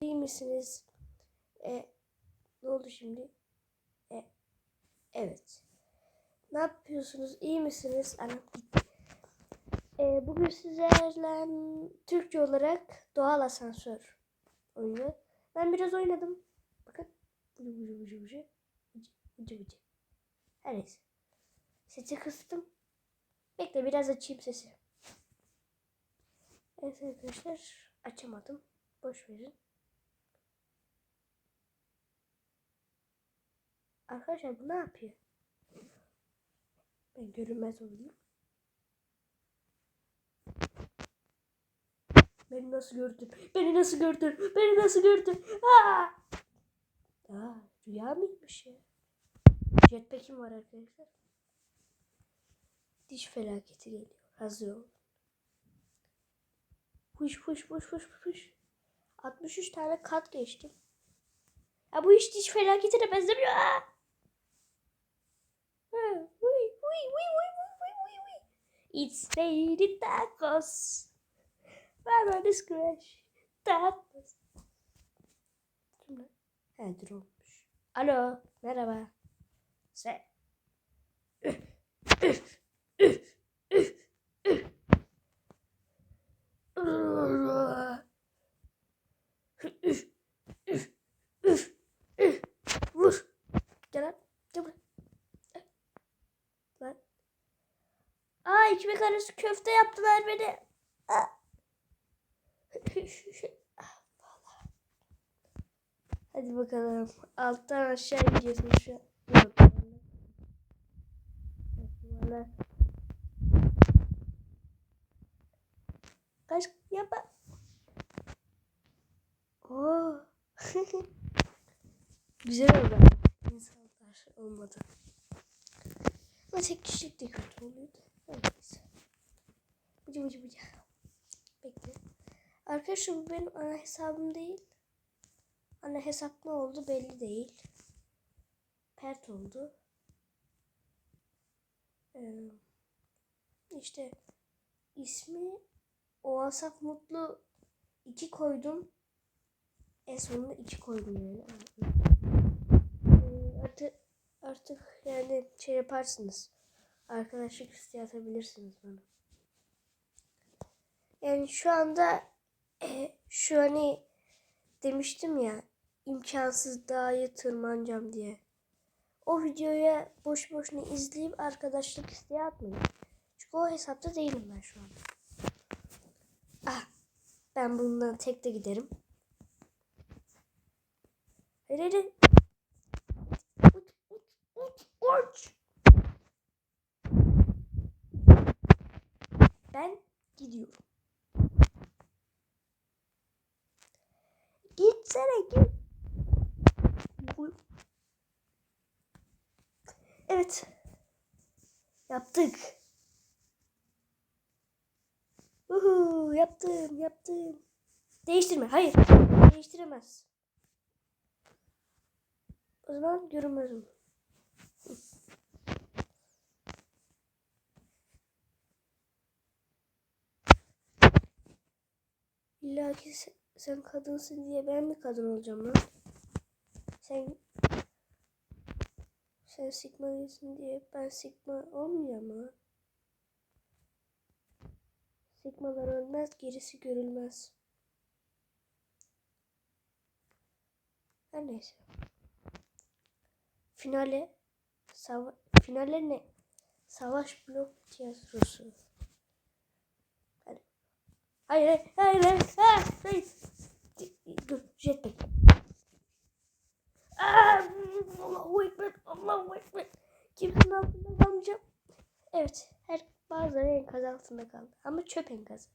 İyi misiniz? E, ne oldu şimdi? E, evet. Ne yapıyorsunuz? İyi misiniz? Anam gitti. E, bugün sizlerle Türkçe olarak doğal asansör oyunu. Ben biraz oynadım. Bakın. Vıcı vıcı vıcı. Vıcı vıcı vıcı. Her neyse. Sesi kıstım. Bekle biraz açayım sesi. Evet arkadaşlar açamadım. Boş verin. Arkadaşlar bu ne yapıyor? Ben görünmez olayım. Beni nasıl gördün? Beni nasıl gördün? Beni nasıl gördün? Aa! Aa, rüya mıymış ya? Jetpack'im var arkadaşlar. Diş felaketi geliyor. Hazır ol. Puş puş puş puş puş. 63 tane kat geçtim. Ya bu iş diş felaketine benzemiyor. Ha. Ha, Uy, uy, uy, uy, uy, uy, uy. It's Lady Tacos. Barbara Scratch. Tacos. Kimler? He dur. Alo. Merhaba. Se. Köfte yaptılar beni. Hadi bakalım. Alttan aşağı gidiyorsun şu an. Kaç yapma. Oo. Güzel oldu. İnsanlar olmadı. Ama tek kişilik de kötü oluyordu. Neyse. Bıcı bıcı bıcı. Bekle. Arkadaşlar bu benim ana hesabım değil. Ana hesap ne oldu belli değil. Pert oldu. Ee, işte ismi o Asaf Mutlu 2 koydum. En sonunda 2 koydum yani. Ee, artık, artık yani şey yaparsınız. Arkadaşlık isteği atabilirsiniz bana. Yani şu anda e, şu hani demiştim ya imkansız dağa tırmanacağım diye. O videoya boş boşuna izleyip arkadaşlık isteği atmayın. Çünkü o hesapta değilim ben şu anda. Ah, ben bununla tek de giderim. Hayır hayır. Uç, uç, uç, uç. Ben gidiyorum. Gitsene git. Evet. Yaptık. Uhu, yaptım, yaptım. Değiştirme. Hayır. Değiştiremez. O zaman görünmezim. İlla ki sen, kadınsın diye ben mi kadın olacağım lan? Sen sen sigma değilsin diye ben sigma olmayacağım mı? Sigmalar ölmez, gerisi görülmez. Her neyse. Finale sava finale ne? Savaş blok tiyatrosu. Hayır, hayır, hayır, hayır. Dur, jetpack. Aa, Allahu Ekber, Allahu Ekber. Kimsenin altında kalmayacağım. Evet, her bazıları enkaz altında kaldı. Ama çöp enkazı.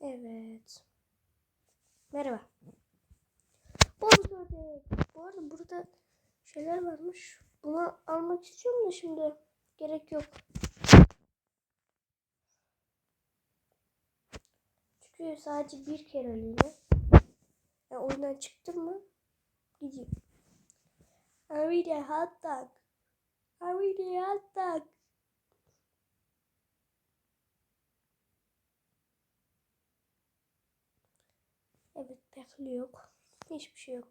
Evet. Merhaba. Bonus ördek. Bu arada burada şeyler varmış. Bunu almak istiyorum da şimdi. Gerek yok. Çünkü sadece bir kere öyle. Yani oyundan çıktım mı. I need a hot dog. Need a hot dog. Evet pekli yok. Hiçbir şey yok.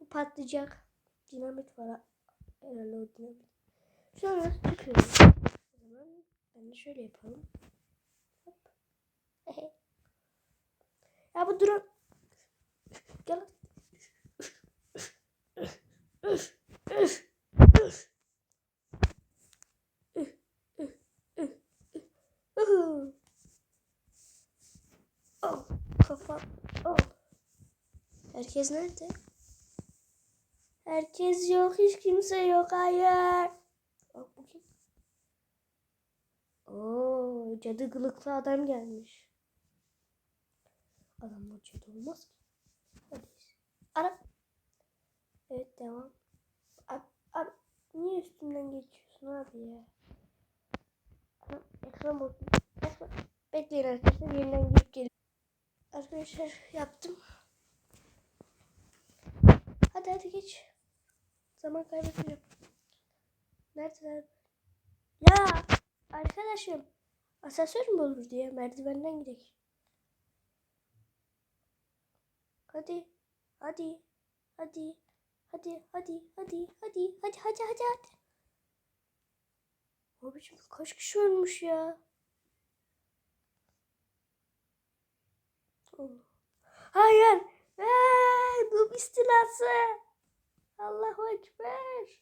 Bu patlayacak. Dinamit var. Herhalde o dinamit. Sonra çıkıyoruz. O zaman ben de şöyle yapalım. Hop. ya bu drone. Gel. Oh, kafam. Oh. Herkes nerede? Herkes yok, hiç kimse yok. Hayır. Bak kim? Oo, cadı kılıklı adam gelmiş. Adamlar cadı olmaz ki. Hadi. Ara. Evet devam. Abi, abi niye üstümden geçiyorsun abi ya? Ana, ekran bozuldu. Ekran. Bekleyin arkadaşlar yeniden girip gelin. Arkadaşlar yaptım. Hadi hadi geç. Zaman kaybetmiyorum. Neredeler? Ya arkadaşım. Asansör mü olur diye merdivenden gidelim. Hadi. Hadi. Hadi. Hadi. Hadi. Hadi. Hadi. Hadi. Hadi. Hadi. Hadi. Abicim kaç kişi ölmüş ya? Allah. Hayır. Hey, bu istilası. Allahu Ekber.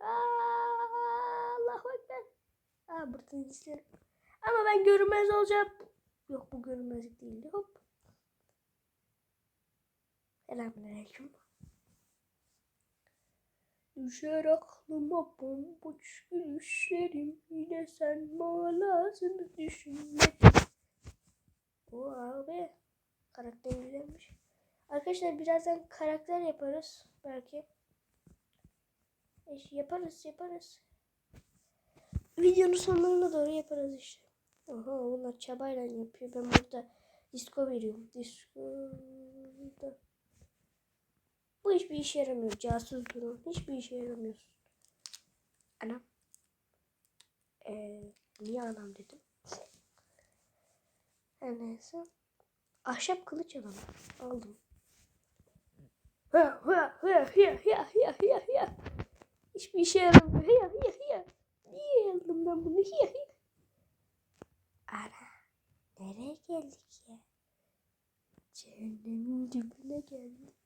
Aa, Allahu Ekber. Aa, buradan izlerim. Ama ben görünmez olacağım. Yok bu görünmezlik değildi. Hop. Selamünaleyküm. Düşer aklıma bomboş gülüşlerim. Yine sen malasını düşünmedin. O abi. Karakter güzelmiş. Arkadaşlar birazdan karakter yaparız. Belki. E, yaparız yaparız. Videonun sonlarına doğru yaparız işte. Oha onlar çabayla yapıyor. Ben burada disco veriyorum. Disco. Bu hiçbir işe yaramıyor. Casus durum. Hiçbir işe yaramıyor. Anam. Ee, niye anam dedim. Her neyse. Ahşap kılıç alalım. Aldım. Hiçbir işe yaramıyor. Hı hı hı. Niye aldım ben bunu? Hı hı. Ana. Nereye geldik ya? Cehennemin dibine geldik.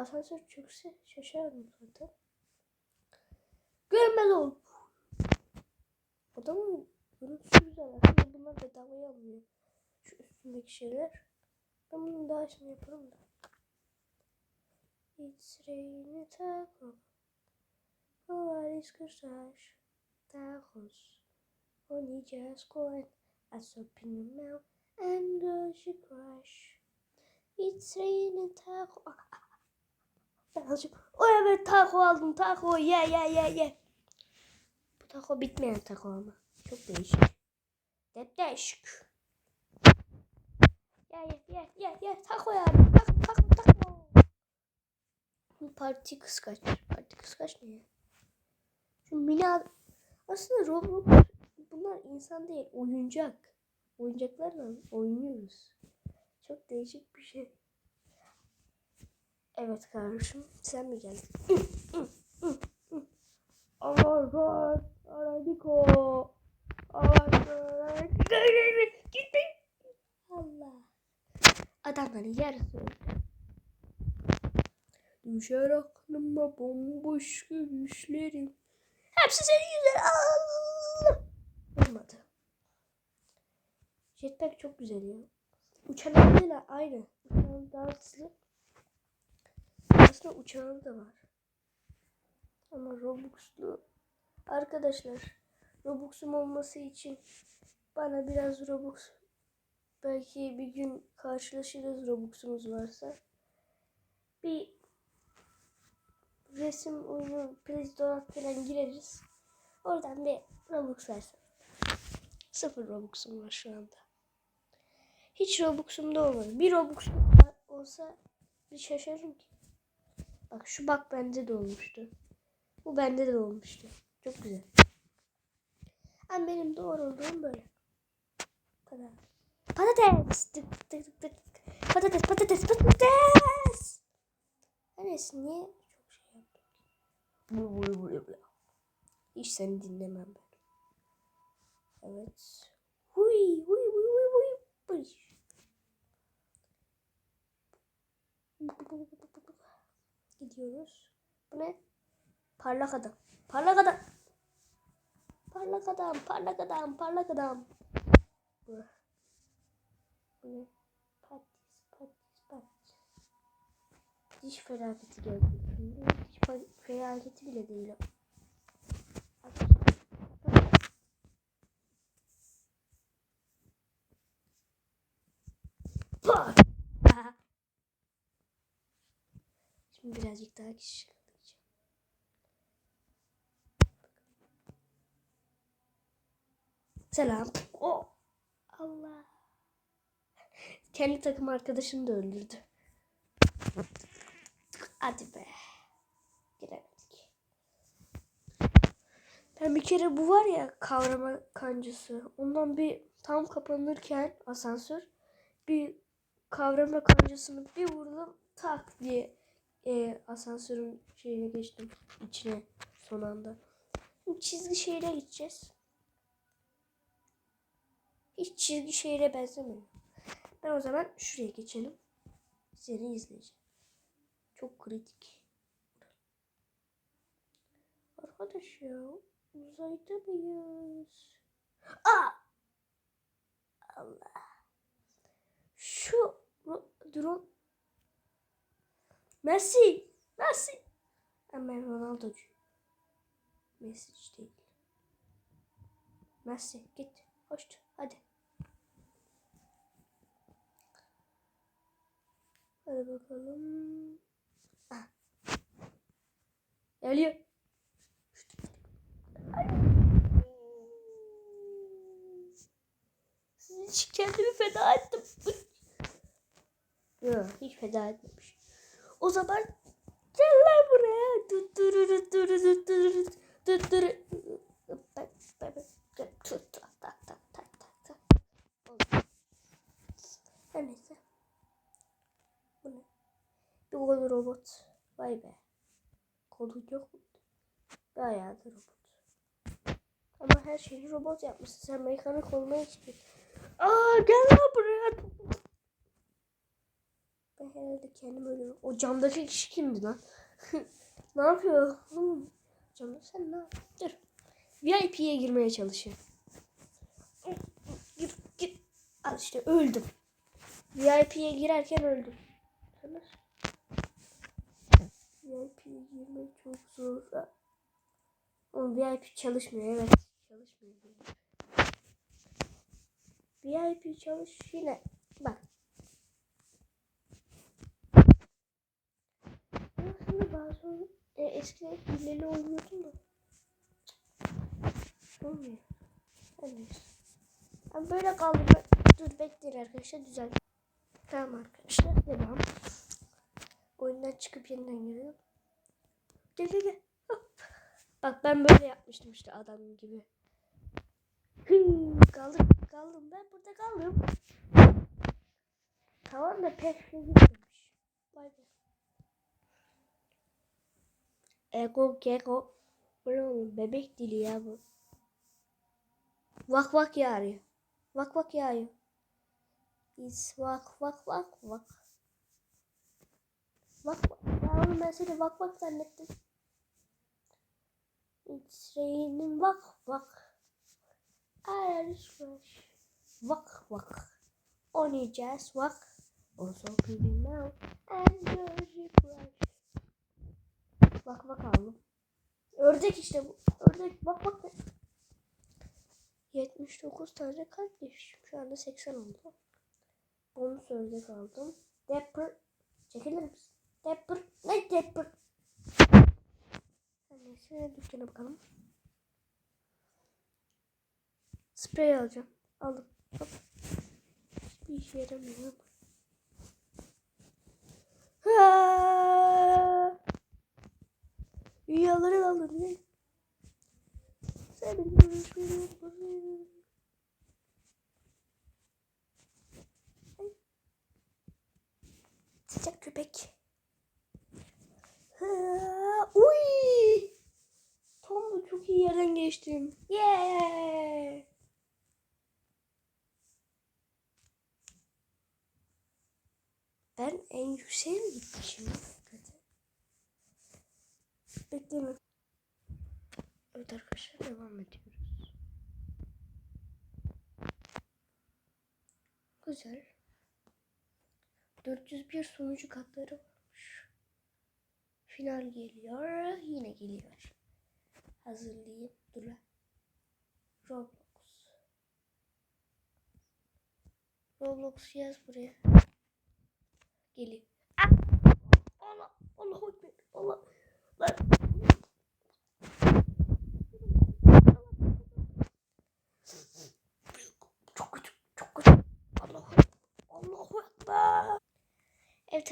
Asansör çökse şaşarım zaten. Görmez ol. Adamın görüntüsü güzel. Aslında bunlar bedavaya alınıyor. Şu üstündeki şeyler. Ben bunun daha iyisini yaparım da. It's raining taco. Paris kırsaç. Tacos. Only just going. I soap in your mouth. And go she crush. It's raining taco. Ben alacağım. O evet taco aldım. Taco ye ye ye ye. Bu taco bitmeyen taco ama. Çok değişik. Hep değişik. Ya ya ya ya ya taco ya. Taco taco taco. Bu parti kıskaç. Parti kıskaç ne ya? Şu mini ad- aslında Roblox bunlar insan değil oyuncak. Oyuncaklarla oynuyoruz. Çok değişik bir şey. Evet kardeşim sen mi geldin? Allah Aradiko. Gitme. Allah. Adamların yarısı öldü. Düşer aklıma bomboş gülüşlerim. Hepsi senin yüzünden. Allah. Olmadı. Jetpack çok güzel ya. Uçan arabayla aynı. Uçan daha Aslında uçağım da var. Ama Robux'lu. Arkadaşlar Robux'um olması için bana biraz Robux belki bir gün karşılaşırız Robux'umuz varsa. Bir resim oyunu Store falan gireriz. Oradan bir Robux versin. Sıfır Robux'um var şu anda. Hiç Robux'um da olmadı. Bir Robux'um olsa bir şaşırırım ki. Bak şu bak bende de olmuştu. Bu bende de olmuştu. Çok güzel. Hem benim doğrulduğum böyle. Bu kadar. Patates. Tık tık tık tık. Patates patates patates. Her neyse niye çok şey yaptım? Bulu bulu bulu bulu. Hiç seni dinlemem ben. Evet. Huy huy huy huy huy. huy. Gidiyoruz. Bu ne? Parlak adam. Parlak adam. Parlak adam, parlak adam, parlak adam. Bu. Ne? Patis, patis, patis. Diş felaketi geldi. Diş fe- felaketi bile değil o. Pah! Şimdi birazcık daha kişi. Selam. Oh. Allah. Kendi takım arkadaşını da öldürdü. Hadi be. Giremedik. Ben bir kere bu var ya kavrama kancası. Ondan bir tam kapanırken asansör bir kavrama kancasını bir vurdum tak diye e, asansörün şeyine geçtim içine son anda. Çizgi şehire gideceğiz. Hiç çizgi şehire benzemiyor. Ben o zaman şuraya geçelim. Seni izleyeceğim. Çok kritik. Arkadaş ya uzayda mıyız? Aa! Allah. Şu ro- drone Messi. Messi. Ama ben Ronaldo'cu. Messi değil. Messi git. Hoş. Hadi. Hadi bakalım. Ah. Geliyor. Kendimi feda ettim. Yok hiç feda etmemiş. O zaman gel lan buraya. Her neyse. Bu ne? Bir kolu robot. Vay be. Kolu yok mu? Bayağı da robot. Ama her şeyi robot yapmışsın. Sen mekanik olmaya istiyorsun. Aa gel lan buraya. Herhalde kendim ölüyorum. O camdaki kişi kimdi lan? ne yapıyor? Camda sen ne yapıyorsun? Dur. VIP'ye girmeye çalışıyor. Gir, gir. Al işte öldüm. VIP'ye girerken öldüm. VIP'ye girmek çok zor. Oğlum VIP çalışmıyor evet. Çalışmıyor. VIP çalış yine. Aslında bazı e, eskiden hileli oynuyordum da. Olmuyor. Neyse. Ben böyle kaldım. Dur bekleyin arkadaşlar düzel. Tamam arkadaşlar devam. Oyundan çıkıp yeniden giriyorum. Gel gel gel. Hop. Bak ben böyle yapmıştım işte adam gibi. Kaldım kaldım ben burada kaldım. Tamam da pek şey gitmemiş. Vay be. Ego keko. Bu oğlum bebek dili ya bu. Vak vak yağıyor. Vak vak yağıyor. Is vak vak vak vak. Vak vak. Ya oğlum ben seni vak vak zannettim. It's raining vak vak. Irish fresh. Vak vak. Oynayacağız vak. Also cleaning now. And Jersey fresh. Bak bak aldım. Ördek işte bu. Ördek bak bak. 79 tane kalp geçmişim. Şu anda 80 oldu. Bonus ördek aldım. Dapper. Çekilir misin? Dapper. Ne Dapper? Neyse dükkana bakalım. Sprey alacağım. Aldım. Hop. Hiçbir işe yaramıyor. Ha! Rüyaları alın. Senin görüşmeyi Sıcak köpek. Ha, uy! Tam da çok iyi yerden geçtim. Yeah! Ben en yükseğe mi gitmişim? Bekleme. Evet arkadaşlar devam ediyoruz. Güzel. 401 sonucu katları varmış. Final geliyor. Yine geliyor. Hazırlayayım. Dur. Roblox. Roblox yaz buraya. Geliyor. Ah! Allah! Allah! Lan! Çok kötü. Çok kötü. Allahu Allahu Ekber.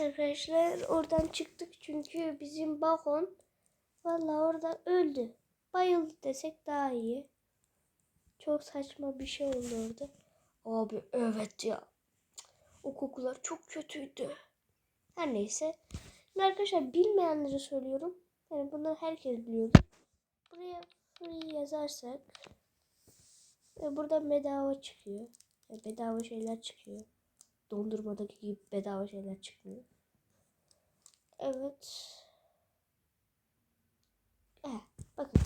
Arkadaşlar oradan çıktık çünkü bizim balkon vallahi orada öldü. Bayıldı desek daha iyi. Çok saçma bir şey oldu orada. Abi evet ya. O kokular çok kötüydü. Her neyse. Şimdi arkadaşlar bilmeyenlere söylüyorum. Yani bunu herkes biliyordu. Buraya free yazarsak ve burada bedava çıkıyor. Yani bedava şeyler çıkıyor. Dondurmadaki gibi bedava şeyler çıkmıyor. Evet. Eh, bakın.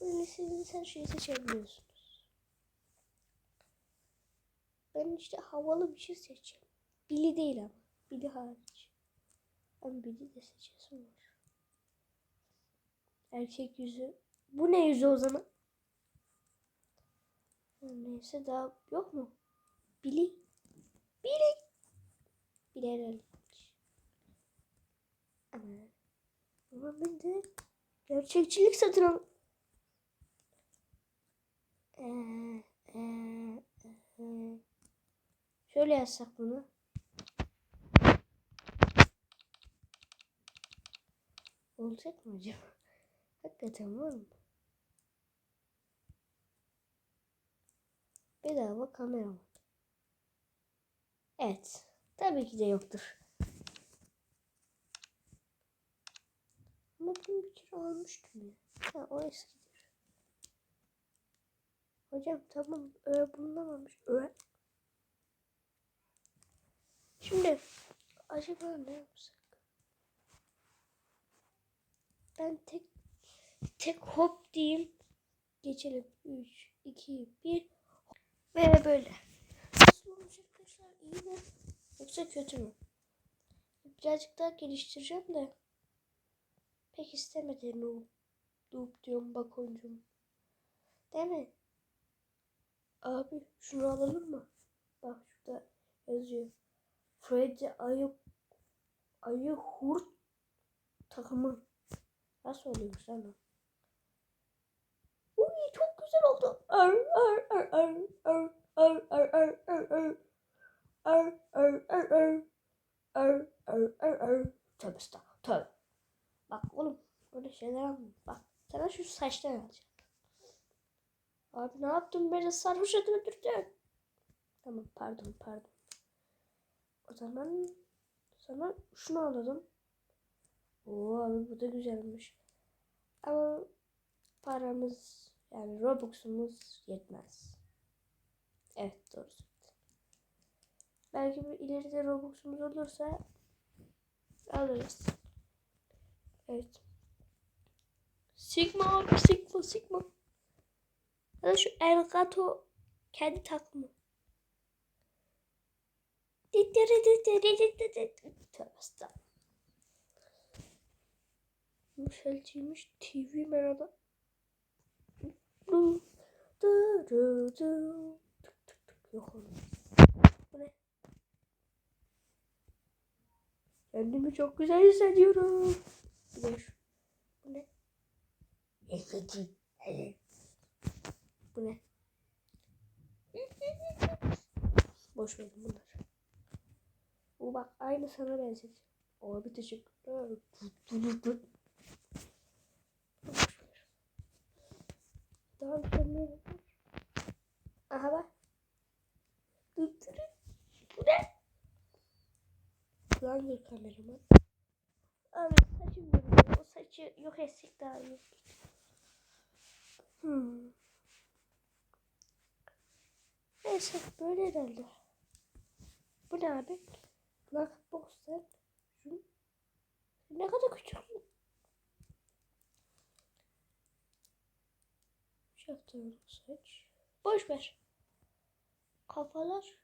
Böyle istediğiniz her şeyi seçebiliyorsunuz. Ben işte havalı bir şey seçeceğim. Billy değil ama. Billy hariç. Ben Billy de seçesim var. Erkek yüzü. Bu ne yüzü o zaman? Neyse daha yok mu? Billy. Billy. Billy herhaldemiş. Ama. Ama ben de gerçekçilik satın al. Ee, ee, ee. Şöyle yazsak bunu. Olacak mı acaba? Hakikaten var mı? Bedava kamera mı? Evet. Tabii ki de yoktur. Ama bunu bir kere almıştım ya. Ha o eskidir. Hocam tamam öyle bulunamamış. Öyle. Şimdi acaba ne yapsak? Ben tek tek hop diyeyim. Geçelim. 3, 2, 1. Ve böyle. Nasıl arkadaşlar? İyi mi? Yoksa kötü mü? Birazcık daha geliştireceğim de. Pek istemedi noob. Noob diyorum bakoncum. Değil mi? Abi şunu alalım mı? Bak şurada yazıyor. Freddy ayı ayı hurt takımı. Nasıl oluyormuş lan o? Uy çok güzel oldu. Ar ar ar ar ar ar ar ar ar Ör ör ör ör. Ör ör ör ör. Tövbe estağfurullah. Tövbe. Bak oğlum böyle şeyler alma. Bak sana şu saçları alacağım. Abi ne yaptın beni sarhoş edip öldürdün. Tamam pardon pardon. O zaman sana şunu alalım. Oo abi bu da güzelmiş. Ama paramız yani Robux'umuz yetmez. Evet doğru Belki bir ileride Robux'umuz olursa alırız. Evet. Sigma abi Sigma Sigma. Ya da şu Elgato kendi takımı. Tövbe estağfurullah. Yükseltilmiş TV merhaba. Yok oğlum. Bu ne? Kendimi çok güzel hissediyorum. Bir de şu. Bu ne? Bu ne? Boş verin bunlar. Bu bak aynı sana benzedi. Abi teşekkürler. Boş ver. Lan kamera. Aha bak. Bu ne? Lan dur kameraman. Abi saçım görünüyor. O saçı yok etsek daha iyi. Hmm. Neyse böyle herhalde. Bu ne abi? Black. Şu. Ne kadar küçüksün. Şaptalı saç. Boş ver. Kafalar.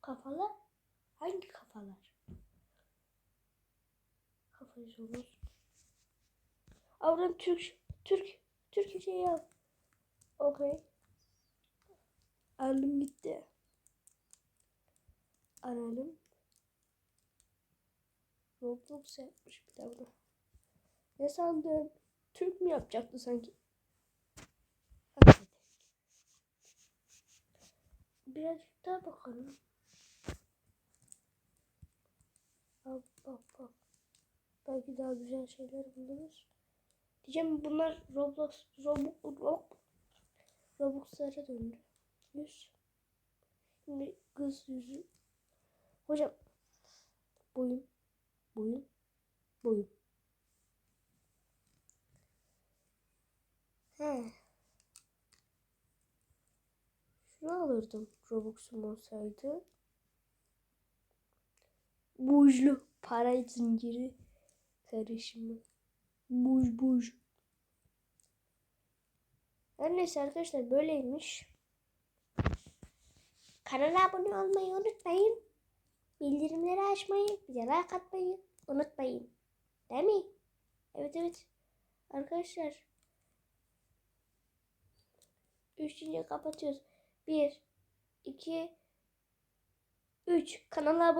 Kafalar. Hangi kafalar? Kafayı sormuş. Avram Türk. Türk. Türk şey yap. Okey. Aldım gitti. Aralım. Roblox yapmış bir bunu. Ne sandın? Türk mü yapacaktı sanki? Birazcık daha bakalım. Bak bak. Belki daha güzel şeyler buluruz. Diyeceğim bunlar Roblox Roblox Roblox Robux'lara döndü. Yüz. Şimdi kız yüzü. Hocam boyun boyun boyun. He. Şunu alırdım Robux'um olsaydı. Bujlu para zinciri karışımı. Buj buj. Her neyse arkadaşlar böyleymiş. Kanala abone olmayı unutmayın. Bildirimleri açmayı, bir de like atmayı unutmayın. Değil mi? Evet evet. Arkadaşlar. Üçüncü kapatıyoruz. Bir, iki, üç. Kanala abone